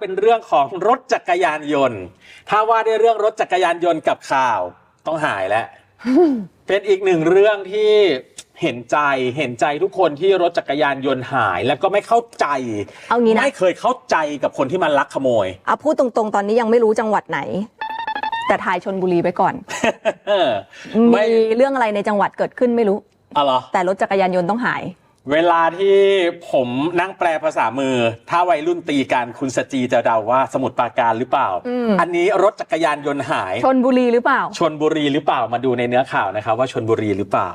เป็นเรื่องของรถจักรยานยนต์ ถ้าว่าด้วยเรื่องรถจักรยานยนต์กับข่าวต้องหายแล้ว เป็นอีกหนึ่งเรื่องที่เห็นใจเห็นใจทุกคนที่รถจักรยานยนต์หาย แล้วก็ไม่เข้าใจเอางี้นะ ไม่เคยเข้าใจกับคนที่มันลักขโมยเอาพูดตรงๆ ตอนนี้ยังไม่รู้จังหวัดไหน แต่ทายชนบุรีไปก่อนเออมีไม่เรื่องอะไรในจังหวัดเกิดขึ้นไม่รู้อ๋อเหรอแต่รถจักรยานยนต์ต้องหาย เวลาที่ผมนั่งแปลภาษามือ ถ้าวัยรุ่นตีกันคุณสจีจะเดาว่าสมุทรปราการหรือเปล่าอืมอันนี้รถจักรยานยนต์หายชนบุรีหรือเปล่าชนบุรีหรือเปล่ามาดูในเนื้อข่าวนะครับ ว่าชนบุรีหรือเปล่า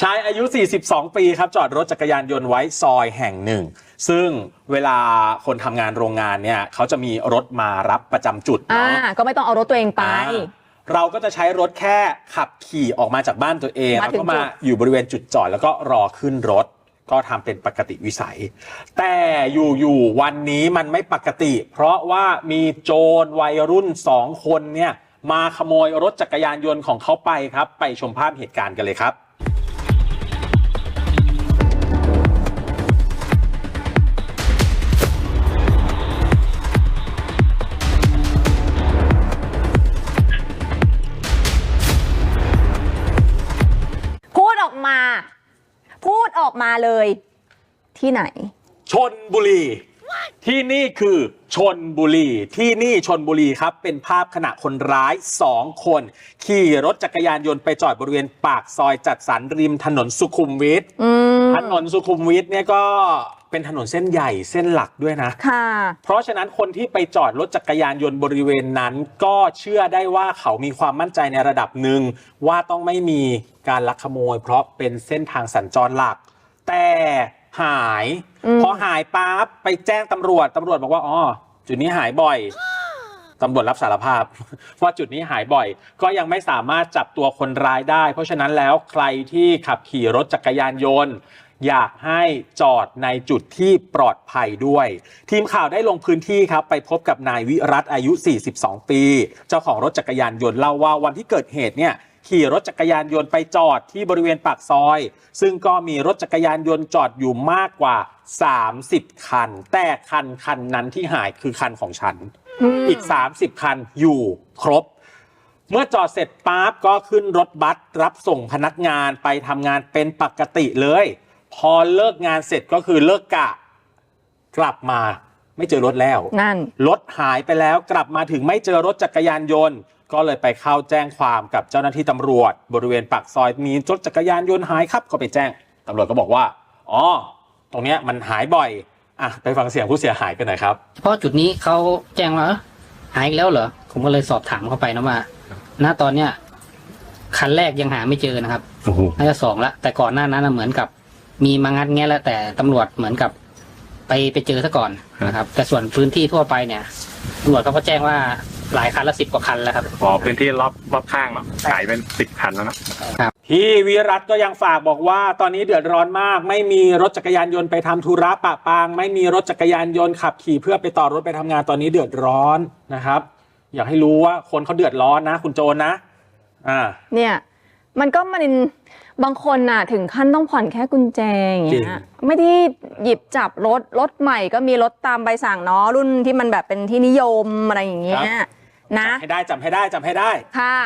ชายอายุ 42 ปีครับ จอดรถจักรยานยนต์ไว้ซอยแห่งหนึ่ง ซึ่งเวลาคนทำงานโรงงานเนี่ยเขาจะมีรถมารับประจำจุดอ่าเนาะก็ไม่ต้องเอารถตัวเองไปอ่าเราก็จะใช้รถแค่ขับขี่ออกมาจากบ้านตัวเองมาแล้วถึงก็มาจุดอยู่บริเวณจุดจอดแล้วก็รอขึ้นรถ ก็ทำเป็นปกติวิสัย แต่อยู่ๆวันนี้มันไม่ปกติ เพราะว่ามีโจรวัยรุ่นสองคนเนี่ยมาขโมยรถจักรยานยนต์ของเขาไปครับ ไปชมภาพเหตุการณ์กันเลยครับ ออกมาเลย ที่ไหน ชนบุรี ที่นี่คือชนบุรี ที่นี่ชนบุรีครับ เป็นภาพขณะคนร้ายสองคน ขี่รถจักรยานยนต์ไปจอดบริเวณปากซอยจัดสรรริมถนนสุขุมวิทอืมถนนสุขุมวิทเนี่ยก็เป็นถนนเส้นใหญ่เส้นหลักด้วยนะ ค่ะ เพราะฉะนั้นคนที่ไปจอดรถจักรยานยนต์บริเวณนั้น ก็เชื่อได้ว่าเขามีความมั่นใจในระดับหนึ่งว่าต้องไม่มีการลักขโมย เพราะเป็นเส้นทางสัญจรหลัก แต่หายอืมพอหายปั๊บไปแจ้งตำรวจตำรวจบอกว่าอ๋อจุดนี้หายบ่อยตำรวจรับสารภาพ ว่าจุดนี้หายบ่อย ก็ยังไม่สามารถจับตัวคนร้ายได้ เพราะฉะนั้นแล้วใครที่ขับขี่รถจักรยานยนต์อยากให้จอดในจุดที่ปลอดภัยด้วย ทีมข่าวได้ลงพื้นที่ครับ ไปพบกับนายวิรัตอายุ 42 ปี เจ้าของรถจักรยานยนต์เล่าว่าวันที่เกิดเหตุเนี่ย ขี่รถจักรยานยนต์ไปจอดที่บริเวณปากซอย ซึ่งก็มีรถจักรยานยนต์จอดอยู่มากกว่า 30 คัน แต่คันคันนั้นที่หายคือคันของฉันมอีก 30 คันอยู่ครบ เมื่อจอดเสร็จปั๊บก็ขึ้นรถบัสรับส่งพนักงานไปทำงานเป็นปกติเลย พอเลิกงานเสร็จก็คือเลิกกะ กลับมาไม่เจอรถแล้ว นั่น รถหายไปแล้วกลับมาถึงไม่เจอรถจักรยานยนต์ ก็เลยไปเข้าแจ้งความกับเจ้าหน้าที่ตำรวจ บริเวณปากซอยมีรถจักรยานยนต์หายครับก็ไปแจ้งตำรวจก็บอกว่าอ๋อตรงเนี้ยมันหายบ่อยอะไปฟังเสียงผู้เสียหายกันหน่อยครับ เพราะจุดนี้เขาแจ้งว่าเอ้อหายอีกแล้วเหรอผมก็เลยสอบถามเข้าไปนะว่าณตอนเนี้ยคันแรกยังหาไม่เจอนะครับน่าจะสองละแต่ก่อนหน้านั้นนะเหมือนกับ มีมางัดแงะแล้วแต่ตำรวจเหมือนกับ ไปไปเจอซะก่อนนะครับ แต่ส่วนพื้นที่ทั่วไปเนี่ยตำรวจเขาก็แจ้งว่า หลายคันละสิบกว่าคันแล้วครับ อ๋อพื้นที่รอบรอบข้างเนาะขายเป็นสิบคันแล้วเนาะพี่วิรัตก็ยังฝากบอกว่าตอนนี้เดือดร้อนมาก ไม่มีรถจักรยานยนต์ไปทำธุระปะปาง ไม่มีรถจักรยานยนต์ขับขี่เพื่อไปต่อรถไปทำงานตอนนี้เดือดร้อนนะครับ อยากให้รู้ว่าคนเขาเดือดร้อนนะ คุณโจรนะอ่าเนี่ยมันก็มันบางคนน่ะถึงขั้นต้องผ่อนแค่กุญแจอย่างจริเงี้งยไม่ได้หยิบจับรถรถใหม่ก็มีรถตามใบสั่งเนาะรุ่นที่มันแบบเป็นที่นิยมอะไรอย่างเงี้ย นะ ให้ได้จำให้ได้จำให้ได้ ค่ะ